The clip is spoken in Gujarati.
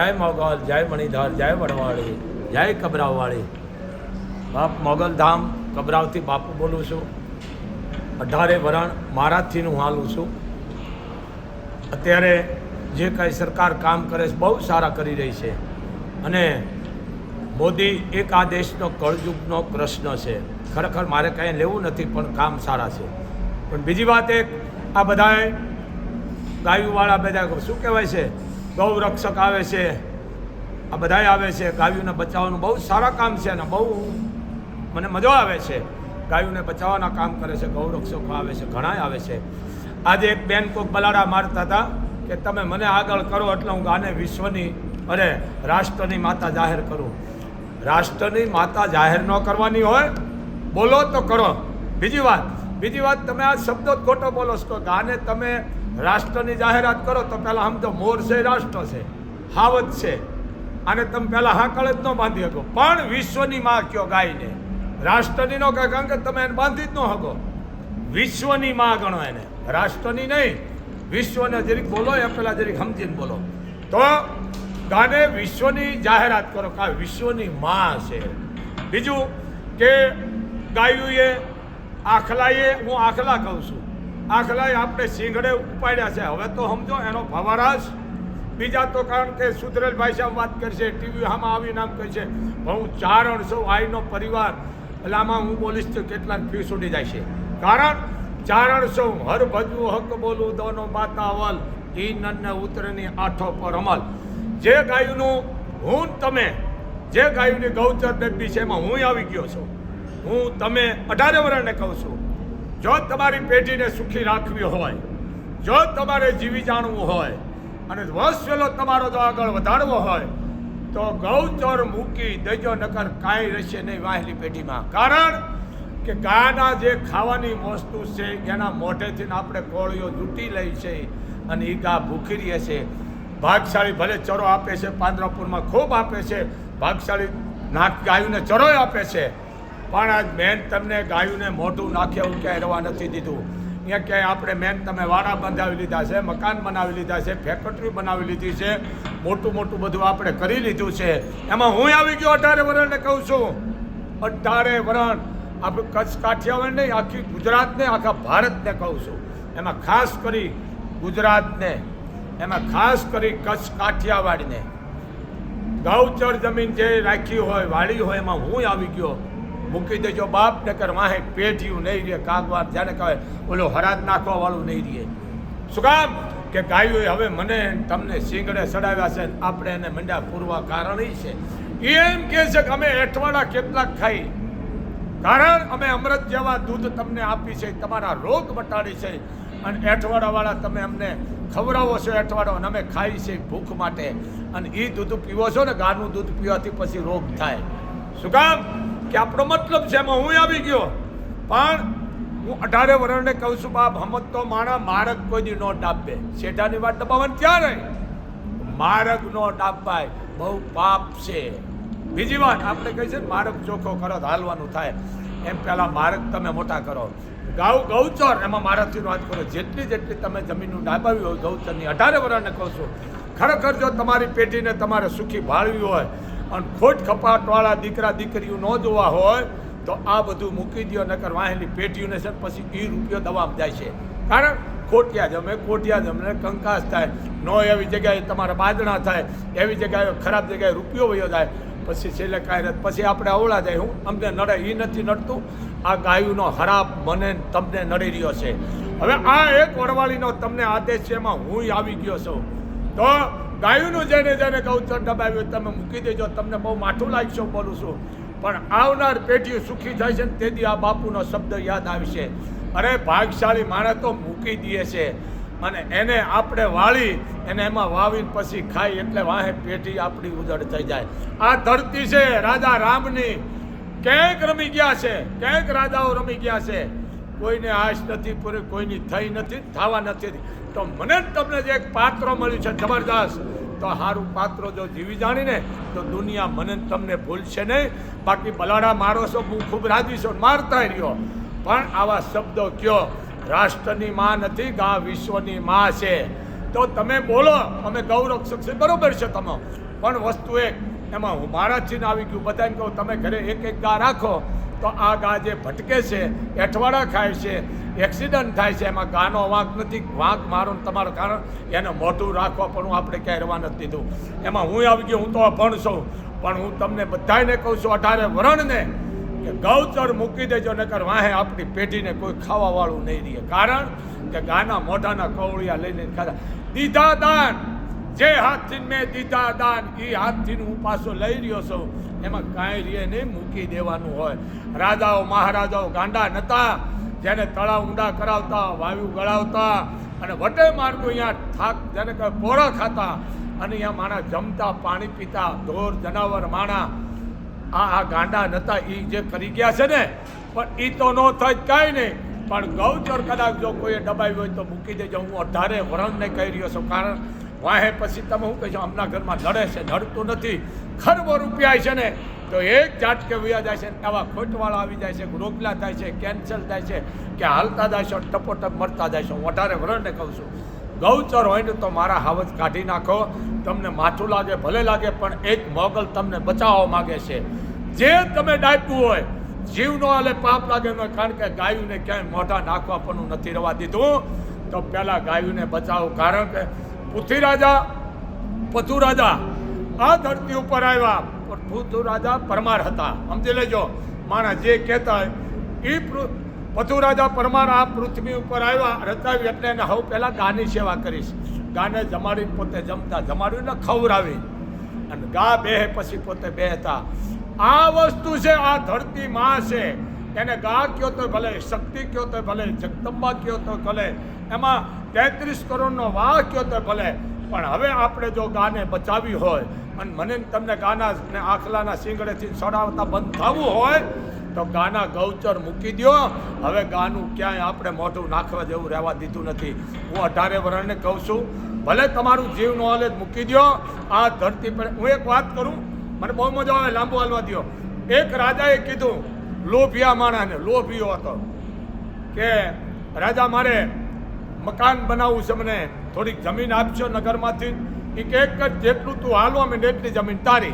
જય મોગલ, જય મણિધર, જય વડવાળી જય કબરાવવાળી બાપ મોગલધામ કબરાવથી બાપુ બોલું છું. અઢારે વરણ મારાથી હું હાલું છું. અત્યારે જે કાંઈ સરકાર કામ કરે છે, બહુ સારા કરી રહી છે. અને મોદી એક આ દેશનો કળયુગનો પ્રશ્ન છે. ખરેખર મારે કાંઈ લેવું નથી, પણ કામ સારા છે. પણ બીજી વાત એક, આ બધાએ ગાયુવાળા બધા શું કહેવાય છે? ગૌ રક્ષક આવે છે. આ બધાય આવે છે. ગાયોને બચાવવાનું બહુ સારા કામ છે અને બહુ મને મજા આવે છે. ગાયોને બચાવવાના કામ કરે છે ગૌ રક્ષકો આવે છે, ઘણાય આવે છે. આજે એક બેન કોક બલાડા મારતા હતા કે તમે મને આગળ કરો એટલે હું ગાને વિશ્વની અરે રાષ્ટ્રની માતા જાહેર કરું. રાષ્ટ્રની માતા જાહેર ન કરવાની હોય, બોલો તો કરો. બીજી વાત બીજી વાત, તમે આ શબ્દો ખોટો બોલો છો. ગાને તમે રાષ્ટ્રની જાહેરાત કરો તો પહેલાં સમજો મોર છે, રાષ્ટ્ર છે હાવત છે. અને તમે પહેલાં હાકળ જ ન બાંધી શકો. પણ વિશ્વની માં કયો ગાયને રાષ્ટ્રની નો કહે કારણ કે તમે એને બાંધી જ ન શકો. વિશ્વની માં ગણો એને. રાષ્ટ્રની નહીં. વિશ્વને જરીક બોલો, એ પહેલાં જરીક સમજીને બોલો. તો ગાને વિશ્વની જાહેરાત કરો કે આ વિશ્વની માં છે. બીજું કે ગાયુએ આખલાએ, હું આખલા કહું છું. આખલાએ આપણે સિંગડે ઉપાડ્યા છે. હવે તો સમજો, એનો ભવારાશ. બીજા તો કારણ કે સુધરેલ ભાઈ સાહેબ વાત કરશે, ટીવી આમાં આવી નામ કરશે હું ચારણ છું આઈનો પરિવાર એટલે આમાં હું બોલીશ તો કેટલાક ફીસ ઉડી જાય છે. કારણ ચારણ છું હર ભજવું હક બોલું દોનો બાતાવલ ઈ નન્ન ઉતરની આઠો પર અમલ. જે ગાયનું હું તમે, જે ગાયની ગૌચર બેબી છે એમાં હું આવી ગયો છું. હું તમે અઢારે વર્ષને કહું છું. જો તમારી પેઢીને સુખી રાખવી હોય, જો તમારે જીવી જાણવું હોય, અને વસવેલો તમારો જો આગળ વધારવો હોય, તો ગૌચર મૂકી દેજો, નકર કાંઈ રહેશે નહીં વાહેલી પેઢીમાં કારણ કે ગાયના જે ખાવાની વસ્તુ છે, એના મોઢેથી આપણે કોળીઓ લૂંટી લઈ છે અને એ ગા ભૂખી રહે છે. ભાગશાળી ભલે ચરો આપે છે, પાંદરાપુરમાં ખૂબ આપે છે, ભાગશાળી નાક ગાયુને ચરોય આપે છે પણ આજ મેન તમને ગાયુંને મોઢું નાખે એવું ક્યાંય રવા નથી દીધું. અહીંયા ક્યાંય આપણે મેન તમે વાડા બંધાવી લીધા છે, મકાન બનાવી લીધા છે ફેક્ટરી બનાવી લીધી છે, મોટું મોટું બધું આપણે કરી લીધું છે. એમાં હું આવી ગયો અઢારે વરણને કહું છું. અઢારે વરણ. આપણું કચ્છ કાઠિયાવાડ નહીં, આખી ગુજરાતને, આખા ભારતને કહું છું. એમાં ખાસ કરી ગુજરાતને, એમાં ખાસ કરી કચ્છ કાઠિયાવાડને. ગૌચર જમીન જે રાખી હોય, વાળી હોય, એમાં હું આવી ગયો. મૂકી દેજો, બાપ નકર વાહે પેઢિયું નહીં રહે, કાગવાર જાણે કહે ઓલો હરાજ નાખવા વાળું નહીં રહે. શું કામ? કે ગાયોએ હવે મને તમને સિંગડે ચડાવ્યા છે, આપણે એને મંડ્યા પૂરવા કારણ ઈ છે. એ એમ કહે છે કે અમે એઠવાડા કેટલાક ખાઈ. કારણ અમે અમૃત જેવા દૂધ તમને આપી છે, તમારા રોગ મટાડી છે. અને એઠવાડાવાળા તમે અમને ખવડાવો છો એઠવાડો અને અમે ખાઈ છે ભૂખ માટે. અને એ દૂધ પીવો છો ને ગાનું દૂધ પીવાથી પછી રોગ થાય. શું કામ? કે આપણો મતલબ છે એમાં હું આવી ગયો. પણ હું અઢારે વર્ષને કહું છું, બાપ, હમત તો માણા મારક કોઈ દી નો ડાબે. શેઠાની વાત દબાવવાની ત્યારે મારક નો ડાબાય. બહુ પાપ છે. બીજી વાત આપણે કહીએ છીએ ને મારક ચોખ્ખો કરો હાલવાનું થાય. એમ પહેલાં મારક તમે મોટા કરો. ગાઉ ગૌચર, એમાં મારકથી વાત કરો. જેટલી જેટલી તમે જમીનનું ડાબાવી હોય, ગૌચરની અઢારે વર્ષને કહું છું. ખરેખર જો તમારી પેઢીને તમારે સુખી ભાળવી હોય અને ખોટ ખપાટવાળા દીકરા દીકરીઓ ન જોવા હોય તો આ બધું મૂકી દો નકર વાહેલી પેટીઓને છે પછી એ રૂપિયો દવામાં જાય છે. કારણ ખોટિયા જમે, ખોટિયા જમને કંકાસ થાય. નો એવી જગ્યાએ તમારા બાદણા થાય, એવી જગ્યાએ ખરાબ જગ્યાએ રૂપિયો વયો જાય. પછી છેલ્લે કાંઈ પછી આપણે અવળા જાય. હું અમને નડે એ નથી નડતું. આ ગાયુનો હરાબ મને તમને નડી રહ્યો છે. હવે આ એક વડવાળીનો તમને આદેશ છે એમાં હું આવી ગયો છું. તો ગાયુનું જેને જેને ગૌચર દબાવ્યું તમે મૂકી દેજો, તમને બહુ માઠું લાગશો બોલું છું. પણ આવનાર પેઢી સુખી થાય છે ને તેથી આ બાપુનો શબ્દ યાદ આવશે. અરે ભાગશાળી માણસ તો મૂકી દે છે. અને એને આપણે વાળી, એને એમાં વાવીને પછી ખાઈ એટલે વાહે પેઢી આપણી ઉજળ થઈ જાય. આ ધરતી છે રાજા રામની. ક્યાંક રમી ગયા છે, ક્યાંક રાજાઓ રમી ગયા છે. કોઈને આશ નથી, પૂરી કોઈની થઈ નથી થવા નથી. તો મને જ તમને જે એક પાત્ર મળ્યું છે જબરદસ્ત તો સારું પાત્ર જો જીવી જાણીને, તો દુનિયા મને તમને ભૂલશે નહીં. બાકી બલાડા મારો છો, હું ખૂબ રાજી છું મારતા રહ્યો. પણ આવા શબ્દો કયો? રાષ્ટ્રની માં નથી, ગા વિશ્વની માં છે. તો તમે બોલો, અમે ગૌરક્ષક છે બરોબર છે તમે. પણ વસ્તુ એક, એમાં હું મારાથી આવી ગયું. બધાને કહું, તમે ઘરે એક એક ગા રાખો. તો આ ગા જે ભટકે છે, એઠવાડા ખાય છે, એક્સિડન્ટ થાય છે, એમાં ગાનો વાંક નથી, વાંક મારો ને તમારું, કારણ એને મોઢું રાખવા પણ હું આપણે ક્યાંય રવા નથી દીધું. એમાં હું આવી ગયો, હું તો અભણ છું, પણ હું તમને બધાને કહું છું, અઢારે વરણને, કે ગૌચર મૂકી દેજો, નકર વાહે આપણી પેઢીને કોઈ ખાવા વાળું નહીં રહે. કારણ કે ગાના મોઢાના કવળિયા લઈને ખાધા. દીધા દાન! જે હાથથી મેં દીધા દાન એ હાથથી હું પાછો લઈ રહ્યો છું. એમાં કાંઈ રીએ નહીં, મૂકી દેવાનું હોય. રાજાઓ, મહારાજાઓ ગાંડા નતા. જેને તળાવ ઊંડા કરાવતા, વાયુ ગળાવતા અને વટે માર્ગો અહીંયા થાક, જેને કહે પોળા ખાતા. અને અહીંયા માણા જમતા, પાણી પીતા, ઢોર, જનાવર, માણા. આ આ ગાંડા નતા એ જે કરી ગયા છે ને, પણ એ તો ન થાય કાંઈ નહીં. પણ ગૌચર કદાચ જો કોઈએ દબાવ્યું હોય તો મૂકી દેજો. હું અઢારે વરણને કહી રહ્યો છું. કારણ વાહે પછી તમે શું કહેશો, અમના ઘરમાં લડે છે, લડતું નથી. ખરબો રૂપિયા છે ને, તો એક ઝાટકે વ્યા જાય છે આવા ખોટવાળા આવી જાય છે રોકલા થાય છે કેન્સલ થાય છે, કે હાલતા જાય છે, ટપોટપ મરતા જાય છે. હું વધારે વરણને કહું છું. ગૌચર હોય ને તો મારા હાવજ કાઢી નાખો. તમને માથું લાગે, ભલે લાગે, પણ એક મોગલ તમને બચાવવા માગે છે. જે તમે ડાપ્યું હોય જીવનો આલે પાપ લાગે ન કારણ કે ગાયુંને ક્યાંય મોઢા નાખવા પણ નથી રવા દીધું. તો પહેલાં ગાયુંને બચાવો, કારણ કે પૃથ્વી રાજા પથુ રાજા આ ધરતી ઉપર આવ્યા. પણ પૃથુ રાજા પરમાર હતા. સમજી લેજો. માણસ જે કહેતા એ પથુ રાજા પરમાર આ પૃથ્વી ઉપર આવ્યા રચાવી એટલે એને હું પહેલાં ગાની સેવા કરીશ. ગાને જમાડી પોતે જમતા, જમાડ્યું ને ખવડાવી. અને ગા બે પછી પોતે બે હતા. આ વસ્તુ છે, આ ધરતી માં છે. એને ગા કયો તો ભલે, શક્તિ કયો તો ભલે, જગદંબા કયો તો ભલે, એમાં તેત્રીસ કરોડનો વાહ કયો તો ભલે પણ હવે આપણે જો ગાને બચાવી હોય અને મને તમને ગાના ને આખલાના સિંગડેથી સડાવતા બંધ થવું હોય, તો ગાના ગૌચર મૂકી દ્યો. હવે ગાનું ક્યાંય આપણે મોઢું નાખવા જેવું રહેવા દીધું નથી. હું અઢારે વરણને કહું છું, ભલે તમારું જીવ નોલેજ મૂકી દ્યો. આ ધરતી પર હું એક વાત કરું, મને બહુ મજા આવે, લાંબુ હાલવા દ્યો. એક રાજાએ કીધું, લોભિયા માણાને, લોભિયો હતો, કે રાજા મારે મકાન બનાવવું છે મને. થોડીક જમીન આપશો નગરમાંથી. એક એક જ જેટલું તું હાલવા માંડ એટલી જમીન તારી.